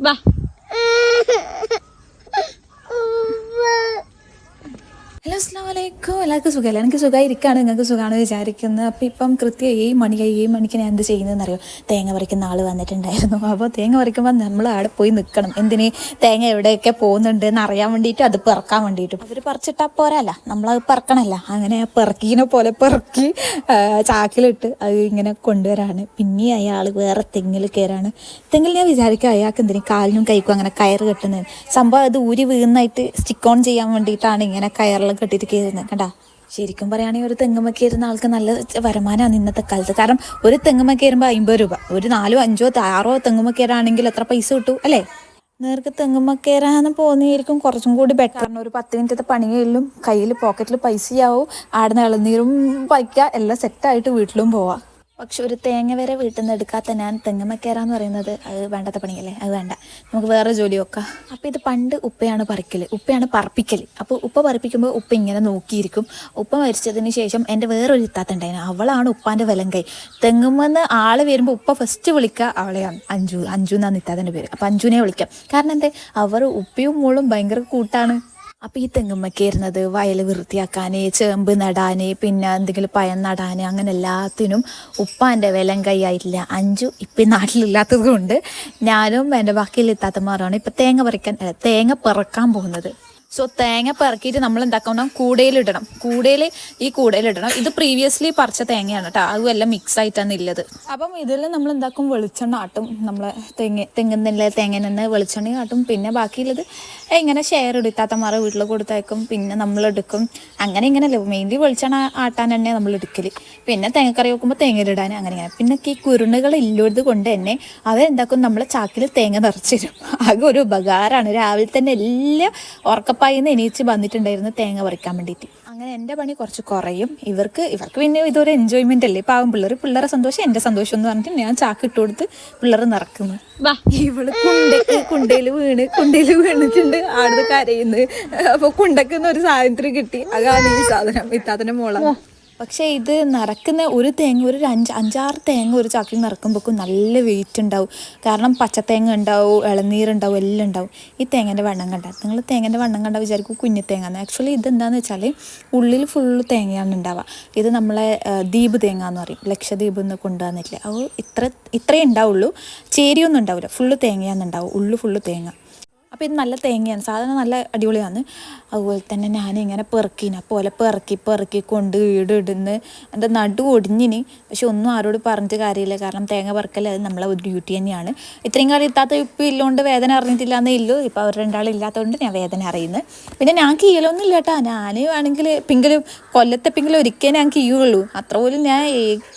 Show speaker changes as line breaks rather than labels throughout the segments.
വാ. ഹലോ അസ്സാം വലൈക്കും എല്ലാവർക്കും സുഖമല്ല എനിക്ക് സുഖമായിരിക്കുകയാണ് നിങ്ങൾക്ക് സുഖമാണ് വിചാരിക്കുന്നത് അപ്പോൾ ഇപ്പം കൃത്യം ഏഴ് മണിയായി ഏഴ് മണിക്ക് ഞാൻ എന്ത് ചെയ്യുന്നതെന്ന് അറിയോ തേങ്ങ പറിക്കുന്ന ആൾ വന്നിട്ടുണ്ടായിരുന്നു. അപ്പോൾ തേങ്ങ പറിക്കുമ്പോൾ നമ്മൾ അവിടെ പോയി നിൽക്കണം എന്തിന്? തേങ്ങ എവിടെയൊക്കെ പോകുന്നുണ്ട് എന്ന് അറിയാൻ വേണ്ടിയിട്ട് അത് പെറുക്കാൻ വേണ്ടിയിട്ടും. അവർ പറിച്ചിട്ടാൽ പോരല്ല. നമ്മളത് പെറുക്കണമല്ല അങ്ങനെ പെറുക്കീനെ പോലെ പെറുക്കി ചാക്കിലിട്ട് അത് ഇങ്ങനെ കൊണ്ടുവരാണ്. പിന്നെ അയാൾ വേറെ തെങ്ങിൽ കയറാണ്. തെങ്ങിൽ ഞാൻ വിചാരിക്കുക അയാൾക്ക് എന്തിനും? കാലിനും കൈക്കും അങ്ങനെ കയറ് കെട്ടുന്നത്. സംഭവം അത് ഊരി വീന്നായിട്ട് സ്റ്റിക്ക് ഓൺ ചെയ്യാൻ വേണ്ടിയിട്ടാണ് ഇങ്ങനെ കയറെല്ലാം കെട്ടിയിട്ട് കയറുന്നത് കണ്ടാ? ശരിക്കും പറയുകയാണെങ്കിൽ ഒരു തെങ്ങുമ്മ കയറുന്ന ആൾക്ക് നല്ല വരുമാനമാണ് ഇന്നത്തെ കാലത്ത്. കാരണം ഒരു തെങ്ങുമ്മ കയറുമ്പോൾ അമ്പത് രൂപ. ഒരു നാലോ അഞ്ചോ ആറോ തെങ്ങുമ്മ കയറാണെങ്കിൽ എത്ര പൈസ കിട്ടും അല്ലേ? നേർക്ക് തെങ്ങുമ്മ കയറാന്ന് പോകുന്നതായിരിക്കും കുറച്ചും കൂടി ബെറ്റർ കാരണം ഒരു പത്ത് മിനിറ്റത്തെ പണികളിലും കയ്യിൽ പോക്കറ്റിൽ പൈസയാവും. ആടുന്ന ഇളനീരും വയ്ക്കുക. എല്ലാം സെറ്റായിട്ട് വീട്ടിലും പോവാം. പക്ഷെ ഒരു തേങ്ങ വരെ വീട്ടിൽ നിന്ന് എടുക്കാത്ത ഞാൻ തെങ്ങമ്മക്കേറാന്ന് പറയുന്നത് അത് വേണ്ടാത്ത പണിയല്ലേ? അത് വേണ്ട. നമുക്ക് വേറെ ജോലി നോക്കാം അപ്പോൾ ഇത് പണ്ട് ഉപ്പയാണ് പറിക്കൽ ഉപ്പയാണ് പറപ്പിക്കൽ അപ്പോൾ ഉപ്പ പറപ്പിക്കുമ്പോൾ ഉപ്പ ഇങ്ങനെ നോക്കിയിരിക്കും. ഉപ്പ മരിച്ചതിന് ശേഷം എന്റെ വേറൊരു ഇത്താത്ത ഉണ്ടായിരുന്നു അവളാണ് ഉപ്പാന്റെ വിലം കൈ. തെങ്ങുമെന്ന് ആൾ വരുമ്പോൾ ഉപ്പ ഫസ്റ്റ് വിളിക്കുക അവളെയാണ് അഞ്ചു അഞ്ചു എന്നാണ് ഇത്താത്തന്റെ പേര്. അപ്പോൾ അഞ്ചുവിനെ വിളിക്കാം. കാരണം എന്തേ? അവർ ഉപ്പയും മോളും ഭയങ്കര കൂട്ടാണ്. അപ്പോൾ ഈ തെങ്ങുമ്മക്കേറുന്നത് വയൽ വൃത്തിയാക്കാൻ ചേമ്പ് നടാൻ പിന്നെ എന്തെങ്കിലും പയം നടാൻ അങ്ങനെ എല്ലാത്തിനും ഉപ്പാന്റെ വിലം കൈയായിട്ടില്ല. അഞ്ചു ഇപ്പം നാട്ടിലില്ലാത്തത് കൊണ്ട് ഞാനും എന്റെ ബാക്കിയിൽ ഇത്താത്തമാരാണ് ഇപ്പം തേങ്ങ പറിക്കാൻ തേങ്ങ പറക്കാൻ പോകുന്നത്. സോ തേങ്ങ പിറക്കിയിട്ട് നമ്മൾ എന്താക്കണം കൂടയിലിടണം. കൂടയിൽ ഈ കൂടയിലിടണം. ഇത് പ്രീവിയസ്ലി പറിച്ച തേങ്ങയാണ് കേട്ടോ. അതും എല്ലാം മിക്സ് ആയിട്ടാണ് ഉള്ളത് അപ്പം ഇതിൽ നമ്മൾ എന്താക്കും വെളിച്ചെണ്ണ ആട്ടും. നമ്മൾ തെങ്ങ് തെങ്ങുന്നില്ല തേങ്ങ നിന്ന് വെളിച്ചെണ്ണ ആട്ടും. പിന്നെ ബാക്കിയുള്ളത് ഇങ്ങനെ ഷെയർ എടുത്താത്തമാർ വീട്ടിൽ കൊടുത്തയക്കും. പിന്നെ നമ്മൾ എടുക്കും. അങ്ങനെ ഇങ്ങനെയല്ലേ. മെയിൻലി വെളിച്ചെണ്ണ ആട്ടാൻ തന്നെ നമ്മൾ എടുക്കൽ പിന്നെ തേങ്ങക്കറി വെക്കുമ്പോൾ തേങ്ങയിലിടാൻ അങ്ങനെ ഇങ്ങനെ. പിന്നെ ഈ കുരുണുകൾ ഇല്ലത് കൊണ്ട് തന്നെ അവരെന്താക്കും നമ്മൾ ചാക്കിൽ തേങ്ങ നിറച്ചിരും ആകെ ഒരു ഉപകാരമാണ് രാവിലെ തന്നെ എല്ലാം ഉറക്കപ്പായിന്ന് എണീച്ച് വന്നിട്ടുണ്ടായിരുന്നു തേങ്ങ പറിക്കാൻ വേണ്ടിയിട്ട് അങ്ങനെ എന്റെ പണി കുറച്ച് കുറയും. ഇവർക്ക് ഇവർക്ക് പിന്നെ ഇതൊരു എൻജോയ്മെന്റ് അല്ലേ? പാവം പിള്ളേർ പിള്ളേരെ സന്തോഷം എന്റെ സന്തോഷം എന്ന് പറഞ്ഞിട്ട് ഞാൻ ചാക്ക് ഇട്ട് കൊടുത്ത് പിള്ളേർ നിറക്കുന്നു. ഇവൾ കുണ്ട കുണ്ടയിൽ വീണ് കുണ്ടയിൽ വീണിട്ടുണ്ട്. ആടുന്ന് കരയുന്നു. അപ്പൊ കുണ്ടക്കുന്ന ഒരു സാധനത്തിന് കിട്ടി. അതാണ് ഈ സാധനം ഇത്താത്തന്റെ മോള പക്ഷേ ഇത് നിറക്കുന്ന ഒരു തേങ്ങ ഒരു അഞ്ച് അഞ്ചാറ് തേങ്ങ ഒരു ചാക്കിൽ നിറക്കുമ്പോഴേക്കും നല്ല വെയിറ്റ് ഉണ്ടാവും. കാരണം പച്ചത്തേങ്ങ ഉണ്ടാവും ഇളനീരുണ്ടാവും എല്ലാം ഉണ്ടാവും. ഈ തേങ്ങേന്റെ വണ്ണം കണ്ടാൽ നിങ്ങൾ തേങ്ങേന്റെ വണ്ണം കണ്ടാൽ വിചാരിക്കും കുഞ്ഞു തേങ്ങ. എന്ന് ആക്ച്വലി ഇത് എന്താണെന്ന് വെച്ചാൽ ഉള്ളിൽ ഫുള്ള് തേങ്ങയാണ് ഉണ്ടാവുക. ഇത് നമ്മളെ ദ്വീപ് തേങ്ങ എന്ന് പറയും. ലക്ഷദ്വീപ് എന്ന് കൊണ്ടുവന്നിട്ടില്ല അത് ഇത്ര ഇത്രയേ ഉണ്ടാവുള്ളൂ. ചേരിയൊന്നും ഉണ്ടാവില്ല. ഫുള്ള് തേങ്ങയാണെന്നുണ്ടാവും ഉള്ളു ഫുള്ള് തേങ്ങ. അപ്പോൾ ഇത് നല്ല തേങ്ങയാണ്. സാധനം നല്ല അടിപൊളിയാണ്. അതുപോലെ തന്നെ ഞാനിങ്ങനെ പെറുക്കിനെ. പോലെ പെറുക്കി പെറുക്കി കൊണ്ട് വീട് ഇടുന്ന് എന്റെ നടു ഒടിഞ്ഞിന്. പക്ഷെ ഒന്നും ആരോട് പറഞ്ഞിട്ട് കാര്യമില്ല. കാരണം തേങ്ങ പെറുക്കൽ അത് നമ്മളെ ഒരു ഡ്യൂട്ടി തന്നെയാണ്. ഇത്രയും കാലം ഇത്താത്ത ഇപ്പം ഇല്ലോണ്ട് വേദന അറിഞ്ഞിട്ടില്ല എന്നേ ഇല്ലു ഇപ്പോൾ അവർ രണ്ടാളില്ലാത്തതുകൊണ്ട് ഞാൻ വേദന അറിയുന്നത് പിന്നെ ഞാൻ കീഴലൊന്നും ഇല്ല കേട്ടോ ഞാൻ വേണമെങ്കിൽ പിങ്കിലും കൊല്ലത്തെ പിങ്കിലും ഒരിക്കലേ ഞാൻ കീയുള്ളൂ. അത്ര പോലും ഞാൻ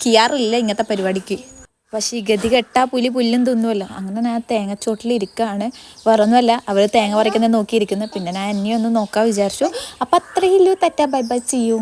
കീയാറില്ല ഇങ്ങനത്തെ പരിപാടിക്ക്. പക്ഷേ ഈ ഗതി കെട്ടാ പുലി പുല്ലും തിന്നുമല്ലോ അങ്ങനെ ഞാൻ തേങ്ങച്ചോട്ടിൽ ഇരിക്കുകയാണ് വേറെ ഒന്നുമല്ല അവർ തേങ്ങ പറിക്കുന്നത് നോക്കിയിരിക്കുന്നത് പിന്നെ ഞാൻ എന്നെ ഒന്ന് നോക്കാൻ വിചാരിച്ചു. അപ്പം അത്രയും തെറ്റാ. ബൈ ബൈ ചെയ്യൂ